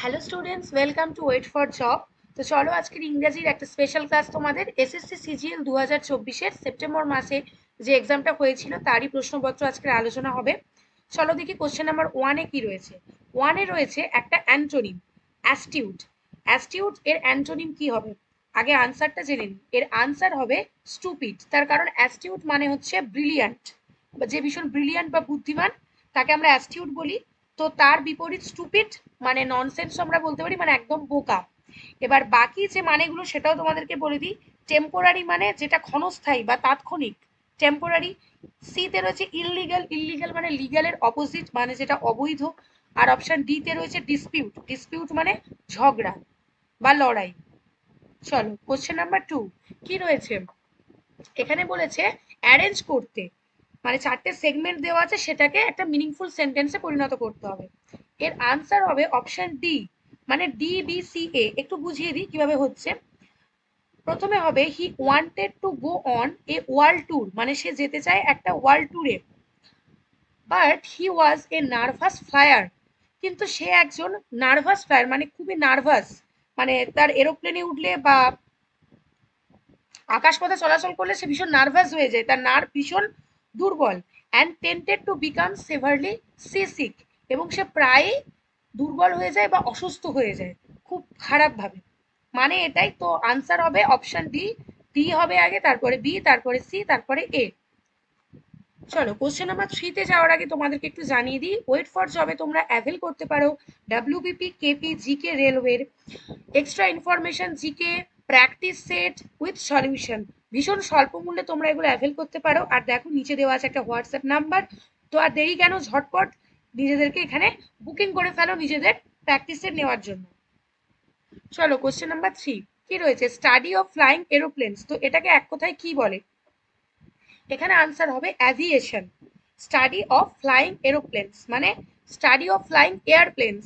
Hello students welcome to wait for job তো চলো আজকের ইংরেজির একটা স্পেশাল ক্লাস তোমাদের এসএসসি সিজিএল দু হাজার চব্বিশের সেপ্টেম্বর মাসে যে এক্সামটা হয়েছিল তারই প্রশ্নপত্র আজকের আলোচনা হবে। চলো দেখি কোশ্চেন নাম্বার ওয়ানে কি রয়েছে। ওয়ানে রয়েছে একটা অ্যান্টোনিম, অ্যাস্টিউট। অ্যাস্টিউট এর অ্যান্টোনিম কি হবে? আগে আনসারটা জেনে নিই এর আনসার হবে স্টুপিড তার কারণ অ্যাস্টিউট মানে হচ্ছে ব্রিলিয়ান্ট যে ভীষণ ব্রিলিয়ান্ট বা বুদ্ধিমান, তাকে আমরা অ্যাস্টিউট বলি। তো তার বিপরীত স্টুপিড মানে ননসেন্স আমরা বলতে পারি মানে একদম বোকা। এবার বাকি যে মানেগুলো সেটাও তোমাদেরকে বলে দিই। টেম্পোরারি মানে যেটা ক্ষণস্থায়ী বা তাৎক্ষণিক। টেম্পোরারি সিতে রয়েছে ইললিগাল ইললিগাল মানে লিগালের অপোজিট মানে যেটা অবৈধ। আর অপশন ডিতে রয়েছে ডিসপিউট ডিসপিউট মানে ঝগড়া বা লড়াই। চলো কোশ্চেন নাম্বার টু কি রয়েছে? এখানে বলেছে অ্যারেঞ্জ করতে। মানে চারটে সেগমেন্ট দেওয়া আছে, সেটাকে একটা মিনিংফুল সেন্টেন্সে পরিণত করতে হবে। এর আনসার হবে অপশন ডি মানে ডি বি সি এ একটু বুঝিয়ে দিই কীভাবে হচ্ছে। প্রথমে হবে he wanted to go on a world tour মানে সে যেতে চায় একটা ওয়ার্ল্ড ট্যুরে but he was a nervous flyer কিন্তু সে একজন নার্ভাস ফ্লায়ার মানে খুবই নার্ভাস মানে তার এরোপ্লেনে উঠলে বা আকাশপথে চলাচল করলে সে ভীষণ নার্ভাস হয়ে যায়। তার নার্ভ ভীষণ দুর্বল and tended to become severely seasick এবং সে প্রায়ই দুর্বল হয়ে যায় বা অসুস্থ হয়ে যায়। খুব খারাপভাবে মানে এটাই তো আনসার হবে অপশন ডি ডি হবে আগে, তারপরে বি তারপরে সি তারপরে এ চলো কোশ্চেন নাম্বার থ্রিতে যাওয়ার আগে তোমাদেরকে একটু জানিয়ে দিই। ওয়েট ফর জবে তোমরা অ্যাভেল করতে পারো ডাব্লিউবিপি কেপি জিকে রেলওয়ের extra information GK practice set with solution ভীষণ স্বল্প মূল্যে তোমরা এগুলো অ্যাভেল করতে পারো। আর দেখো, নিচে দেওয়া আছে একটা হোয়াটসঅ্যাপ নাম্বার তো আর দেরি কেন? ঝটপট নিজেদেরকে এখানে বুকিং করে ফেলো নিজেদের প্র্যাকটিস সেট নেওয়ার জন্য। চলো কোশ্চেন নাম্বার থ্রি কি রয়েছে? স্টাডি অফ ফ্লাইং এরোপ্লেনস তো এটাকে এক কথায় কি বলে? এখানে আনসার হবে aviation study of flying aeroplanes মানে study of flying airplanes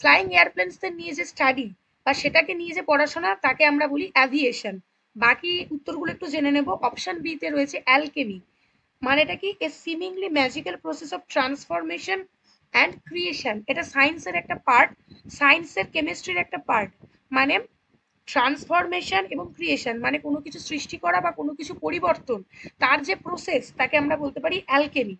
flying এয়ারপ্লেনসদের নিয়ে যে স্টাডি বা সেটাকে নিয়ে যে পড়াশোনা, তাকে আমরা বলি অ্যাভিয়েশন বাকি উত্তরগুলো একটু জেনে নেব। অপশন বিতে রয়েছে অ্যালকেমি মানেটা কি? A seemingly magical process of transformation and creation এটা সায়েন্সের একটা পার্ট সায়েন্সের কেমিস্ট্রির একটা পার্ট মানে ট্রান্সফরমেশন এবং ক্রিয়েশন মানে কোনো কিছু সৃষ্টি করা বা কোনো কিছু পরিবর্তন, তার যে প্রসেস তাকে আমরা বলতে পারি অ্যালকেমি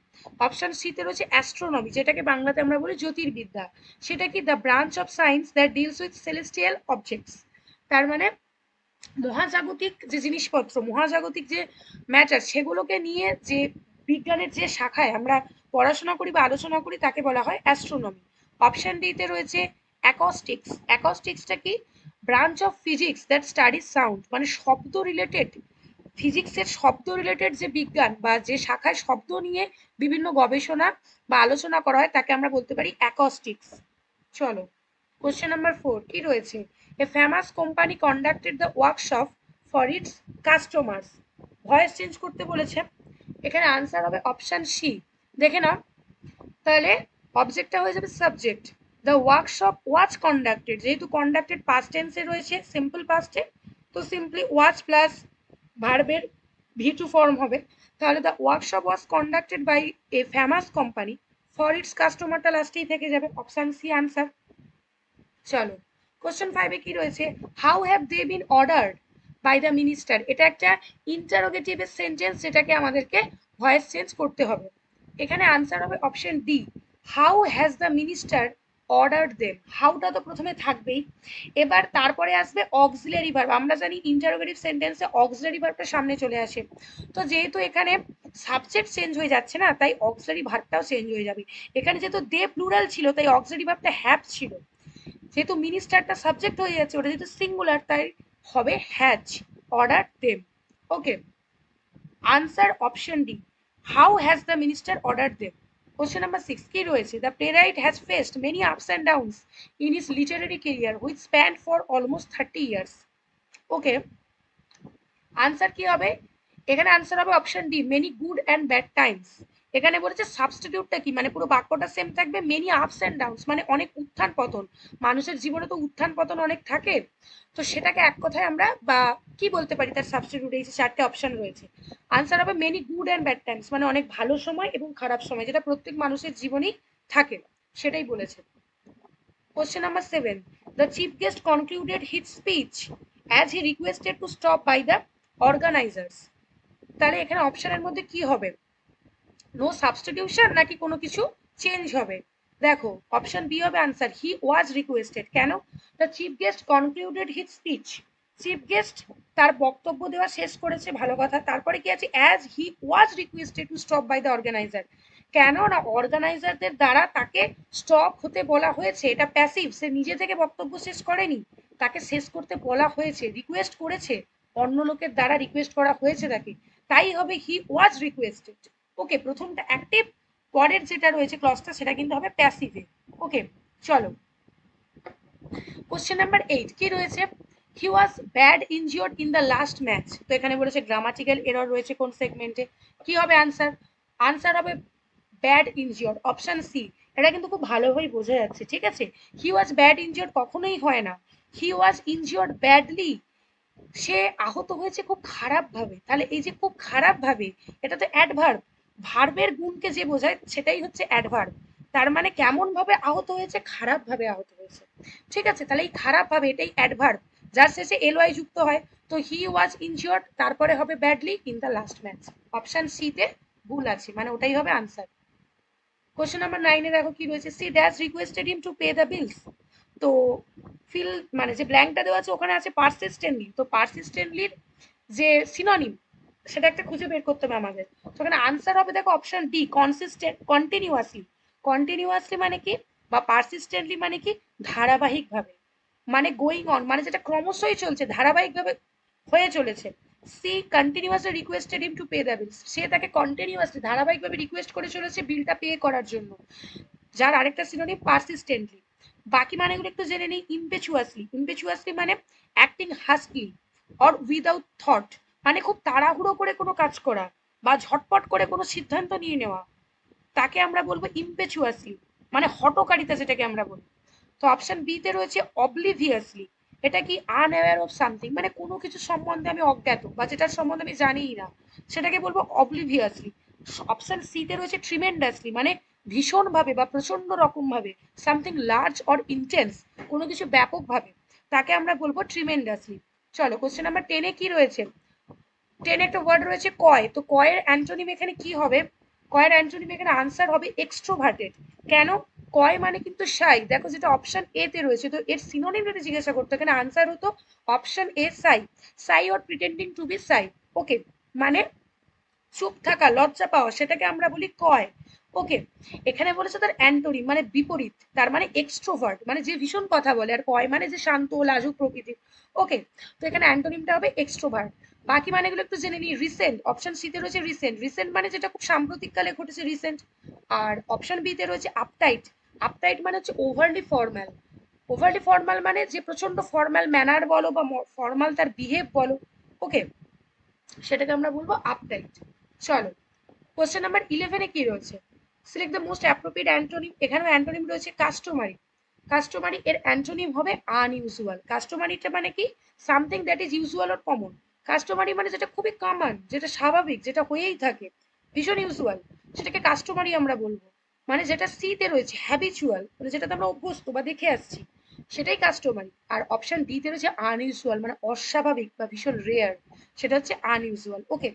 অপশন সিতে রয়েছে অ্যাস্ট্রোনমি যেটাকে বাংলাতে আমরা বলি জ্যোতির্বিদ্যা। সেটা কি the branch of science that deals with celestial objects তার মানে মহাজাগতিক যে জিনিসপত্র, মহাজাগতিক যে ম্যাটার সেগুলোকে নিয়ে যে বিজ্ঞানের যে শাখায় আমরা পড়াশোনা করি বা আলোচনা করি, তাকে বলা হয় অ্যাস্ট্রোনমি অপশন ডিতে রয়েছে অ্যাকস্টিক্স অ্যাকস্টিক্সটা কি? Branch of physics that studies sound মানে শব্দ রিলেটেড ফিজিক্সের শব্দ রিলেটেড যে বিজ্ঞান বা যে শাখায় শব্দ নিয়ে বিভিন্ন গবেষণা বা আলোচনা করা হয়, তাকে আমরা বলতে পারি অ্যাকস্টিক্স চলো কোশ্চেন নাম্বার ফোর কি রয়েছে? A famous company conducted the workshop for its customers voice change করতে বলেছে। এখানে আনসার হবে অপশান সি দেখে নাও। তাহলে অবজেক্টটা হয়ে যাবে subject the workshop was conducted যেহেতু কন্ডাক্টেড পাস্ট টেন্সে রয়েছে সিম্পল পাস্টে তো সিম্পলি ওয়াচ প্লাস ভার্বের ভি টু ফর্ম হবে। তাহলে the workshop was conducted by a famous company for its কাস্টমারটা লাস্টেই থেকে যাবে। অপশান সি আনসার চলো। কোশ্চেন ফাইভে কি রয়েছে? How have they been ordered by the minister এটা একটা ইন্টারোগেটিভের সেন্টেন্স যেটাকে আমাদেরকে ভয়েস চেঞ্জ করতে হবে। এখানে আনসার হবে option D how has the minister order them হাউটা তো প্রথমে থাকবেই। এবার তারপরে আসবে অক্সিলারি ভার্ব আমরা জানি ইন্টারোগেটিভ সেন্টেন্সে অক্সিলারি ভার্বটা সামনে চলে আসে। তো যেহেতু এখানে সাবজেক্ট চেঞ্জ হয়ে যাচ্ছে না, তাই অক্সিলারি ভার্বটাও চেঞ্জ হয়ে যাবে। এখানে যেহেতু দে প্লুরাল ছিল, তাই অক্সিলারি ভার্বটা হ্যাভ ছিল। যেহেতু মিনিস্টারটা সাবজেক্ট হয়ে যাচ্ছে, ওটা যেহেতু সিঙ্গুলার তাই হবে has order them okay answer option D how has the minister order them question number six কি রয়েছে? The playwright has faced many ups and downs in his literary career which span for almost thirty years okay answer কি হবে? এখানে answer হবে option D many good and bad times এখানে বলেছে সাবস্টিটিউটটা কি? মানে পুরো বাক্যটা সেম থাকবে মেনি আপস অ্যান্ড ডাউনস মানে অনেক উত্থান পতন। মানুষের জীবনে তো উত্থান পতন অনেক থাকে। তো সেটাকে এক কথায় আমরা, বা কি বলতে পারি তার সাবস্টিটিউট এই যে চারটে অপশন রয়েছে। আনসার হবে many good and bad times মানে অনেক ভালো সময় এবং খারাপ সময়, যেটা প্রত্যেক মানুষের জীবনেই থাকে। সেটাই বলেছে। Question number seven. The chief guest concluded his speech as he requested to stop by the organizers. তাহলে এখানে অপশনের মধ্যে কি হবে? নো সাবস্টিটিউশন নাকি কোনো কিছু চেঞ্জ হবে? দেখো অপশন বি হবে আনসার হি ওয়াজ রিকোয়েস্টেড কেন? The chief guest concluded his speech chief guest তার বক্তব্য দেওয়া শেষ করেছে, ভালো কথা। তারপরে কি আছে? As he was requested to stop by the organizer কেন না অর্গানাইজারদের দ্বারা তাকে স্টপ হতে বলা হয়েছে? এটা প্যাসিভ সে নিজে থেকে বক্তব্য শেষ করেনি। তাকে শেষ করতে বলা হয়েছে। রিকোয়েস্ট করেছে। অন্য লোকের দ্বারা রিকোয়েস্ট করা হয়েছে তাকে। তাই হবে হি ওয়াজ রিকোয়েস্টেড ওকে প্রথমটা অ্যাক্টিভ পরের যেটা রয়েছে ক্লসটা সেটা কিন্তু হবে প্যাসিভে ওকে চলো। কোশ্চেন নাম্বার এইট কি রয়েছে? He was bad injured in the last match তো এখানে বলেছে গ্রামাটিক্যাল এরর রয়েছে কোন সেগমেন্টে কি হবে আনসার আনসার হবে ব্যাড ইনজিওর্ড অপশন সি এটা কিন্তু খুব ভালোভাবেই বোঝা যাচ্ছে, ঠিক আছে? হি ওয়াজ ব্যাড ইনজিওর্ড কখনোই হয় না। হি ওয়াজ ইনজিওর্ড ব্যাডলি সে আহত হয়েছে খুব খারাপভাবে। তাহলে এই যে খুব খারাপভাবে এটা তো অ্যাডভার্ব ভার্বের গুণকে যে বোঝায় সেটাই হচ্ছে অ্যাডভার্ব তার মানে কেমন ভাবে আহত হয়েছে খারাপ ভাবে আহত হয়েছে। ঠিক আছে, তাহলে এই খারাপ ভাবে এটাই অ্যাডভার্ব যার শেষে এলওয়াই যুক্ত হয়, তো হি ওয়াজ ইনজিওর্ড তারপরে হবে badly in the last match option C তে ভুল আছে মানে ওটাই হবে আনসার কোশ্চেন নাম্বার নাইনে দেখো কি রয়েছে। C dash requested him to pay the bills তো ফিল মানে যে ব্ল্যাঙ্কটা দেওয়া আছে, ওখানে আছে পারসিস্টেন্টলি তো পারসিস্টেন্টলির যে সিননিম সেটা একটা খুঁজে বের করতে হবে আমাদের। তো এখানে আনসার হবে, দেখো option D consistent continuously continuously মানে কি? বা পারসিস্টেন্টলি মানে কি? ধারাবাহিকভাবে। মানে গোয়িং অন মানে যেটা ক্রমশই চলছে, ধারাবাহিকভাবে হয়ে চলেছে। C continuously requested him to pay the bills সে তাকে কন্টিনিউয়াসলি ধারাবাহিকভাবে রিকোয়েস্ট করে চলেছে বিলটা পে করার জন্য। যার আরেকটা সিনোনিম পারসিস্টেন্টলি বাকি মানেগুলো একটু জেনে নিই ইম্পেচুয়াসলি ইম্পেচুয়াসলি মানে acting hastily or without thought মানে খুব তাড়াহুড়ো করে কোনো কাজ করা বা ঝটপট করে কোনো সিদ্ধান্ত নিয়ে নেওয়া। তাকে আমরা বলব ইম্পেচুয়াসলি মানে হটকারিতা যেটাকে আমরা বলি। তো অপশন বি তে রয়েছে অবলিভিয়াসলি এটা কি আনঅ্যাওয়ার অফ সামথিং মানে কোনো কিছু সম্বন্ধে আমি অজ্ঞাত বা যেটার সম্বন্ধে আমি জানিই না, সেটাকে বলব অবলিভিয়াসলি অপশন সি তে রয়েছে ট্রিমেন্ডাসলি মানে ভীষণভাবে বা প্রচণ্ড রকমভাবে সামথিং লার্জ অর ইন্টেন্স কোনো কিছু ব্যাপকভাবে, তাকে আমরা বলব ট্রিমেন্ডাসলি চলো কোশ্চেন নাম্বার টেনে কি রয়েছে? টেনে একটা ওয়ার্ড রয়েছে কয়। তো কয়ের অ্যান্টোনিম এখানে কি হবে? কয়ের অ্যান্টোনিম এখানে আনসার হবে এক্সট্রোভার্টেড কেন? কয় মানে কিন্তু সাই দেখো যেটা অপশন এ তে রয়েছে, তো এর সিনোনিম যদি জিজ্ঞাসা করতো, এখানে আনসার হতো option A Sai Sai or pretending two B সাই ওকে মানে চুপ থাকা, লজ্জা পাওয়া, সেটাকে আমরা বলি কয়। ওকে এখানে বলেছে তার অ্যান্টোনিম মানে বিপরীত। তার মানে এক্সট্রোভার্ট মানে যে ভীষণ কথা বলে, আর কয় মানে যে শান্ত, লাজুক প্রকৃতির। ওকে তো এখানে অ্যান্টোনিমটা হবে এক্সট্রোভার্ট বাকি মানেগুলো একটু জেনে নিই রিসেন্ট অপশন সিতে রয়েছে রিসেন্ট রিসেন্ট মানে যেটা খুব সাম্প্রতিককালে ঘটেছে রিসেন্ট আর অপশন বিতে রয়েছে আপটাইট আপটাইট মানে হচ্ছে ওভারলি ফর্মাল ওভারলি ফর্মাল মানে যে প্রচণ্ড ফর্মাল ম্যানার বলো বা ফর্মাল তার বিহেভ বলো ওকে সেটাকে আমরা বলব আপটাইট চলো কোশ্চেন নাম্বার ইলেভেনে কি রয়েছে? Select the most appropriate antonym এখানেও অ্যান্টোনিম রয়েছে কাস্টমারি কাস্টমারি এর অ্যান্টোনিম হবে আনইউজুয়াল কাস্টমারিটা মানে কি? Something that is usual or common customary মানে যেটা খুবই কমন যেটা স্বাভাবিক, যেটা হয়েই থাকে, ভীষণ ইউজুয়াল সেটাকে কাস্টমারি আমরা বলব। মানে যেটা সিতে রয়েছে হ্যাবিচুয়াল মানে যেটাতে আমরা অভ্যস্ত বা দেখে আসছি, সেটাই কাস্টমারি আর অপশন ডিতে রয়েছে আনইউজুয়াল মানে অস্বাভাবিক বা ভীষণ রেয়ার সেটা হচ্ছে আনইউজুয়াল ওকে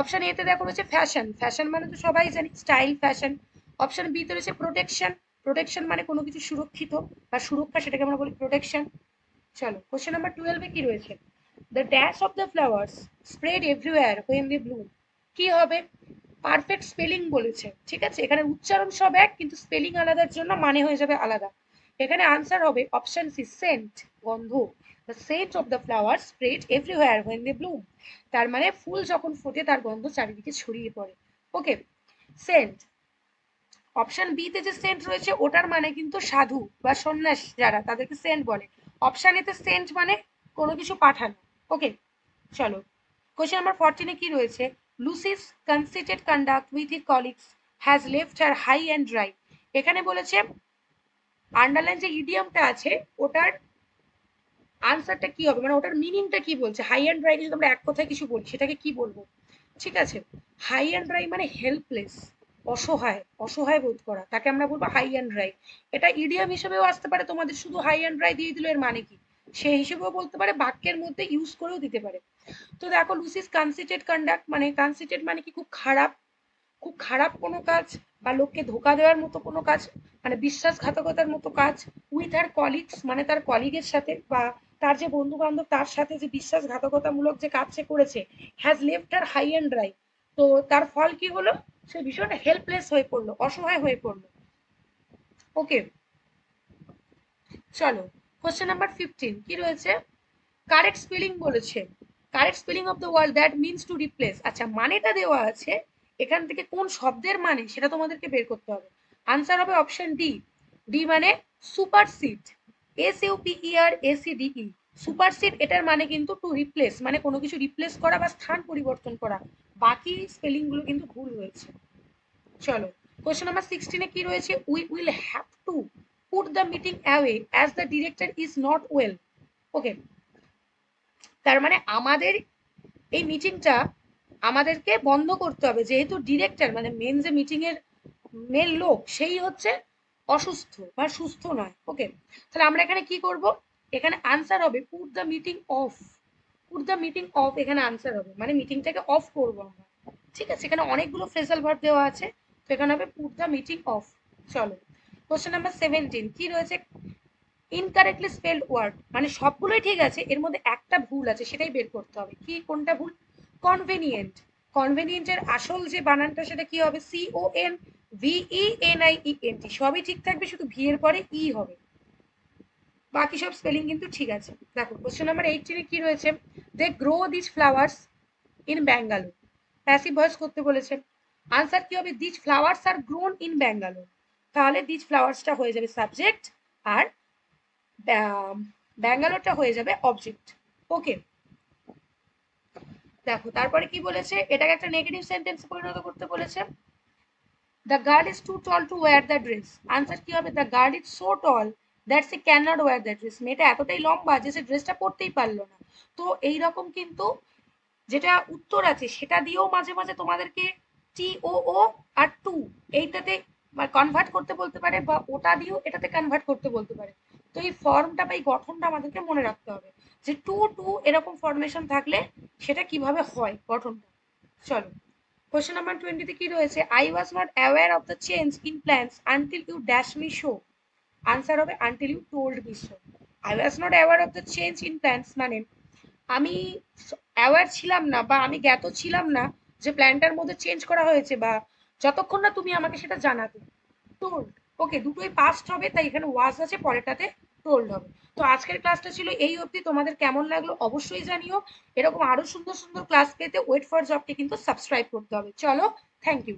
অপশন এতে দেখো রয়েছে ফ্যাশন ফ্যাশন মানে তো সবাই জানি স্টাইল ফ্যাশন অপশন বিতে রয়েছে প্রোটেকশন প্রোটেকশন মানে কোনো কিছু সুরক্ষিত, বা সুরক্ষা সেটাকে আমরা বলি প্রোটেকশন চলো কোশ্চেন নাম্বার টুয়েলভে কি রয়েছে? The dash of the flowers spread everywhere when they bloom কি হবে? পারফেক্ট স্পেলিং বলেছে, ঠিক আছে? এখানে উচ্চারণ সব এক, কিন্তু স্পেলিং আলাদার জন্য মানে হয়ে যাবে আলাদা। এখানে আনসার হবে অপশন সি সেন্ট গন্ধ। The scent of the flower spread everywhere when they bloom তার মানে ফুল যখন ফোটে, তার গন্ধ চারিদিকে ছড়িয়ে পড়ে। ওকে সেন্ট অপশন বি তে যে সেন্ট রয়েছে, ওটার মানে কিন্তু সাধু বা সন্ন্যাস যারা, তাদেরকে সেন্ট বলে। অপশন এতে সেন্ট মানে কোনো কিছু পাঠানো। ওকে চলো। কোশ্চেন নাম্বার ফোরটিনে কি রয়েছে? Lucy's conceited conduct with her colleagues has left her high and dry এখানে বলেছে আন্ডারলাইন যে ইডিয়ামটা আছে, ওটার আনসারটা কি হবে? মানে ওটার মিনিংটা কি বলছে? হাই অ্যান্ড ড্রাই যদি আমরা এক কথায় কিছু বলি, সেটাকে কি বলব? ঠিক আছে? হাই অ্যান্ড ড্রাই মানে হেল্পলেস অসহায় অসহায় বোধ করা। তাকে আমরা বলব হাই অ্যান্ড ড্রাই এটা ইডিয়াম হিসেবেও আসতে পারে, তোমাদের শুধু হাই অ্যান্ড ড্রাই দিয়ে দিল, এর মানে কি? সেই হিসেবেও বলতে পারে, বাক্যের মধ্যে ইউজ করেও দিতে পারে। তো দেখো লুসিস কনসিটেড কন্ডাক্ট মানে কনসিটেড মানে কি খুব খারাপ? খুব খারাপ কোনো কাজ বা লোককে ধোকা দেওয়ার মতো কোনো কাজ? মানে বিশ্বাসঘাতকতার মতো কাজ উইথ আর কলিগস মানে তার কলিগের সাথে বা তার যে বন্ধু বান্ধব তার সাথে যে বিশ্বাসঘাতকতামূলক যে কাজ সে করেছে has left her high and dry তো তার ফল কি হলো? সে ভীষণ হেল্পলেস হয়ে পড়ল, অসহায় হয়ে পড়ল। ওকে চলো। কোশ্চেন নাম্বার ফিফটিন কি রয়েছে? কারেক্ট স্পেলিং বলেছে। Correct spelling of the word that means to replace আচ্ছা মানেটা দেওয়া আছে, এখান থেকে কোন শব্দের মানে সেটা তোমাদেরকে বের করতে হবে। আনসার হবে অপশন ডি ডি মানে supersede S U P E R S E D E supersede এটার মানে কিন্তু টু রিপ্লেস মানে কোনো কিছু রিপ্লেস করা বা স্থান পরিবর্তন করা। বাকি স্পেলিংগুলো কিন্তু ভুল রয়েছে চলো কোশ্চেন নাম্বার সিক্সটিনে কি রয়েছে? We will have to put the meeting away as the director is not well okay তার মানে আমাদের এই মিটিংটা আমাদেরকে বন্ধ করতে হবে, যেহেতু ডিরেক্টর মানে মেন যে মিটিং এর মেন লোক, সেই হচ্ছে অসুস্থ বা সুস্থ নয়। ওকে তাহলে আমরা এখানে কি করব? এখানে আনসার হবে put the meeting off put the meeting off এখানে আনসার হবে। মানে মিটিংটাকে অফ করব আমরা। ঠিক আছে? এখানে অনেকগুলো ফ্রেজাল ভার্ব দেওয়া আছে। তো এখানে হবে পুট দ্য মিটিং অফ চলো। কোশ্চেন নাম্বার সেভেন্টিন কি রয়েছে? ইনকারেক্টলি স্পেলড ওয়ার্ড মানে সবগুলোই ঠিক আছে, এর মধ্যে একটা ভুল আছে, সেটাই বের করতে হবে। কি, কোনটা ভুল? কনভেনিয়েন্ট কনভেনিয়েন্টের আসল যে বানানটা, সেটা কি হবে? C O N V E N I E N T সবই ঠিক থাকবে, শুধু ভি এর পরে ই হবে। বাকি সব স্পেলিং কিন্তু ঠিক আছে। দেখো কোশ্চেন নাম্বার এইটিনে কি রয়েছে? They grow this flowers in Bangalore passive voice করতে বলেছে। আনসার কি হবে? This flowers are grown in Bangalore তাহলে দিস ফ্লাওয়ার্সটা হয়ে যাবে সাবজেক্ট আর ব্যাঙ্গালোরটা হয়ে যাবে অবজেক্ট ওকে দেখো, তারপরে কি বলেছে? এটাকে একটা নেগেটিভ সেন্টেন্স পরিণত করতে বলেছে। The guard is too tall to wear the dress answer কি হবে? The guard is so tall that she can not wear the dress মেয়েটা এতটাই লম্বা যে সে ড্রেসটা পরতেই পারল না। তো এই রকম কিন্তু যেটা উত্তর আছে, সেটা দিয়েও মাঝে মাঝে তোমাদেরকে টি ও ও আর টু এইটাতে কনভার্ট করতে বলতে পারে বা ওটা দিয়েও এটাতে কনভার্ট করতে বলতে পারে। তো এই ফর্মটা বা এই গঠনটা আমাদেরকে মনে রাখতে হবে যে টু টু এরকম ফর্মেশন থাকলে সেটা কীভাবে হয় গঠনটা। চলো। কোয়েশ্চেন নাম্বার টোয়েন্টিতে কি রয়েছে? I was not aware of the change in plans until you dash me so answer হবে until you told me so I was not aware of the change in plans মানে আমি aware ছিলাম না বা আমি জ্ঞাত ছিলাম না যে প্ল্যানটার মধ্যে চেঞ্জ করা হয়েছে বা যতক্ষণ না তুমি আমাকে সেটা জানাতে টোল্ড ওকে, দুটোই পাস্ট হবে, তাই এখানে ওয়াজ আছে, পরেরটাতে টোল্ড হবে। তো আজকের ক্লাসটা ছিল এই অবধি, তোমাদের কেমন লাগল অবশ্যই জানিও। এরকম আরও সুন্দর সুন্দর ক্লাস পেতে ওয়েট ফর জবটি কিন্তু সাবস্ক্রাইব করতে হবে। চলো থ্যাংক ইউ